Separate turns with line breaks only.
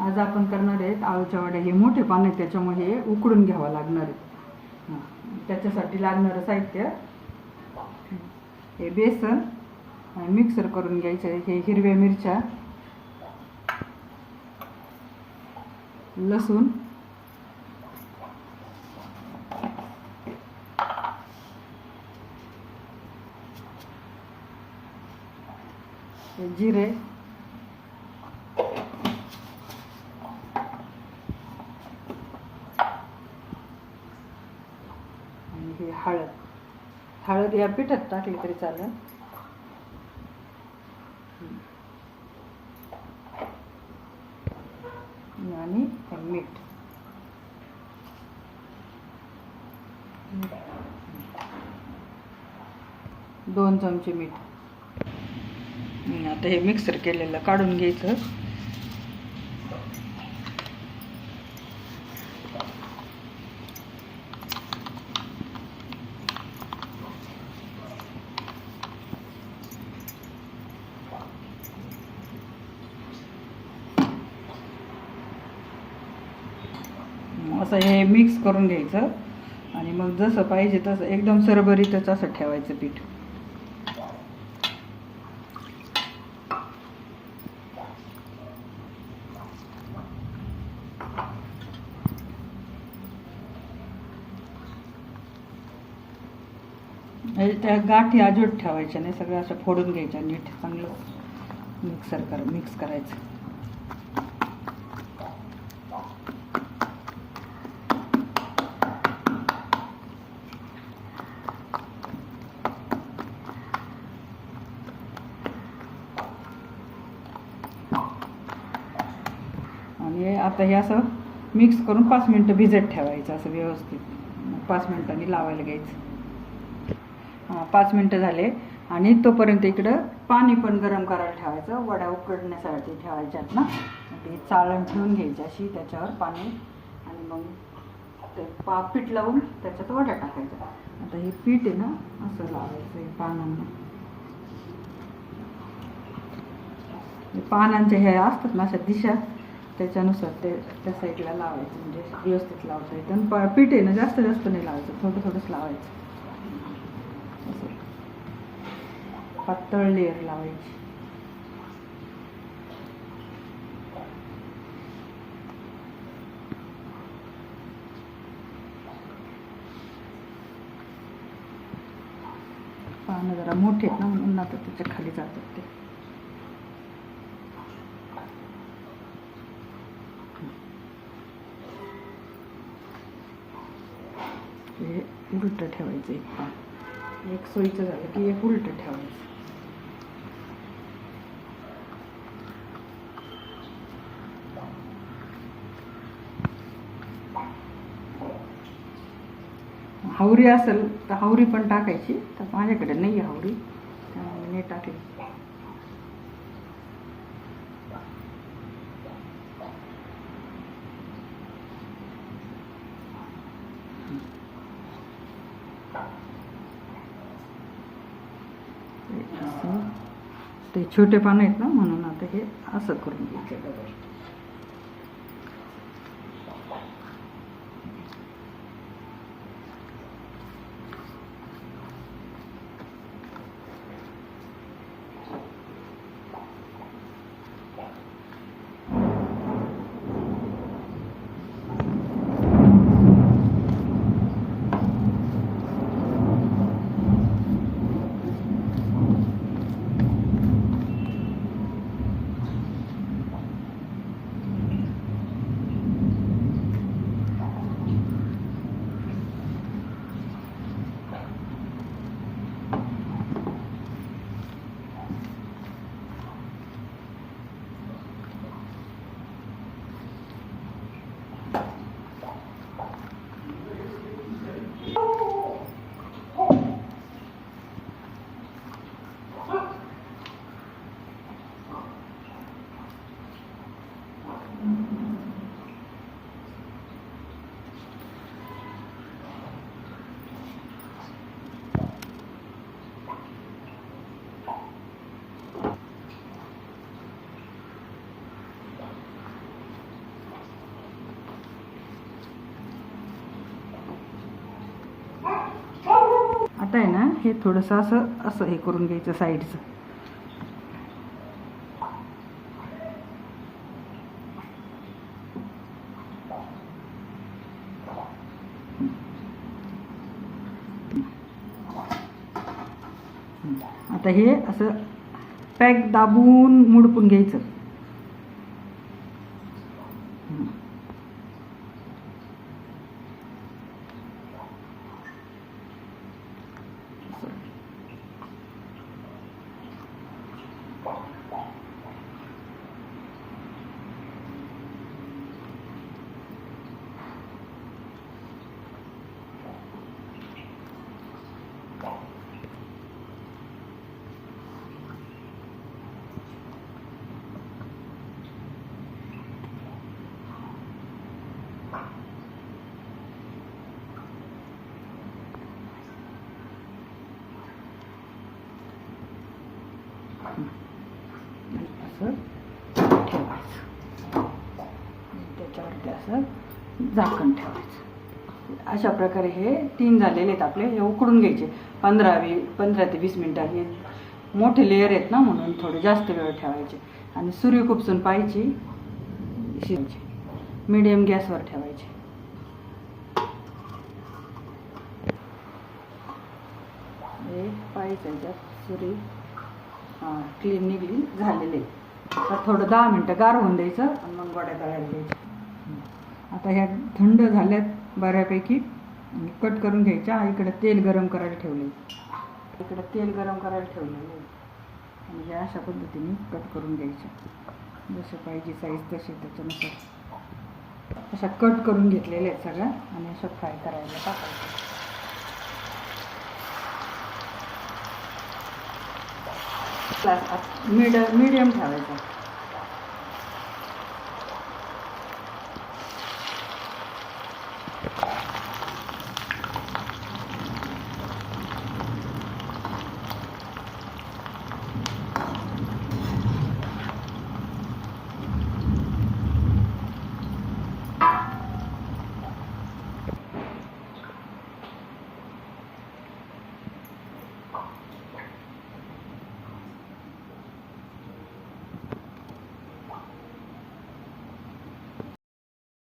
आज आपण करणार आहेत आळूच्या वड्या. हे मोठे पान आहेत त्याच्यामुळे हे उकडून घ्यावं लागणार आहे. त्याच्यासाठी लागणारं साहित्य हे बेसन मिक्सर करून घ्यायचं आहे. हे हिरव्या मिरच्या लसूण जिरे आणि हे हळद. हळद या पिठात टाकली तरी चालेल. आणि मीठ. दोन चमचे मीठ. आता हे मिक्सर केलेलं काढून घ्यायचं. असं हे मिक्स करून घ्यायचं. आणि मग जसं पाहिजे तसं एकदम सरभरीतच असं ठेवायचं पीठ. हे त्या गाठी अजूट ठेवायच्या नाही सगळं असं फोडून घ्यायच्या नीट चांगलं मिक्सर कर मिक्स करायचं आणि आता हे असं मिक्स करून पाच मिनटं भिजत ठेवायचं असं व्यवस्थित. पाच मिनटांनी लावायला घ्यायचं. हां पाच मिनटं झाले. आणि तोपर्यंत इकडं पाणी पण गरम करायला ठेवायचं. वड्या उकडण्यासाठी ठेवायच्यात ना. ते चाळण ठेवून घ्यायची अशी त्याच्यावर पाणी आणि मग ते पा पीठ लावून त्याच्यात वड्या टाकायच्या आता हे पीठ आहे ना असं लावायचं हे पानांना. पानांच्या ह्या असतात ना अशा दिशा त्याच्यानुसार ते त्या साईडला लावायचं. म्हणजे व्यवस्थित लावता येतं. आणि पीठ आहे ना जास्त जास्त नाही लावायचं. थोडं थोडंच लावायचं. असं. पातळ लेअर लावायची. पानं जरा मोठे आहेत ना म्हणून आता त्याच्याखाली जातात ते हे उलटं ठेवायचं एक पान एक सोयीचं झालं की एक उलटं ठेवायचं. हावरी असेल तर हावरी पण टाकायची तर माझ्याकडे नाही आहे हावरी. त्यामुळे नाही टाकली असं. ते छोटे पानं आहेत ना म्हणून आता हे असं करून घ्यायचं. डबल आता आहे ना हे थोडंसं असं असं हे करून घ्यायचं साईडचं. आता हे असं पॅक दाबून मुडपून घ्यायचं. awesome. असं ठेवायचं. त्याच्यावरती असं झाकण ठेवायचं. अशा प्रकारे हे तीन झालेले आहेत आपले. हे उकडून घ्यायचे. पंधरा वी पंधरा ते वीस मिनटं हे मोठे लेअर आहेत ना म्हणून थोडे जास्त वेळ ठेवायचे. आणि सूर्य खुपसून पाहायची. शिजायची. मिडियम गॅसवर ठेवायचे. हे पाहिजे याच्यात सुरी क्लीन निघली झालेले आता थोडं दहा मिनटं गार होऊन द्यायचं आणि मग वड्या करायला द्यायच्या आता ह्या थंड झाल्यात बऱ्यापैकी. कट करून घ्यायच्या. इकडं तेल गरम करायला ठेवले इकडं तेल गरम करायला ठेवलेलं आहे आणि हे अशा पद्धतीने कट करून घ्यायच्या जसं पाहिजे साईज तसे त्याच्यानुसार. अशा कट करून घेतलेल्या आहेत सगळ्या. आणि अशा फ्राय करायला टाकायचं मीड मीडियम ठेवायचा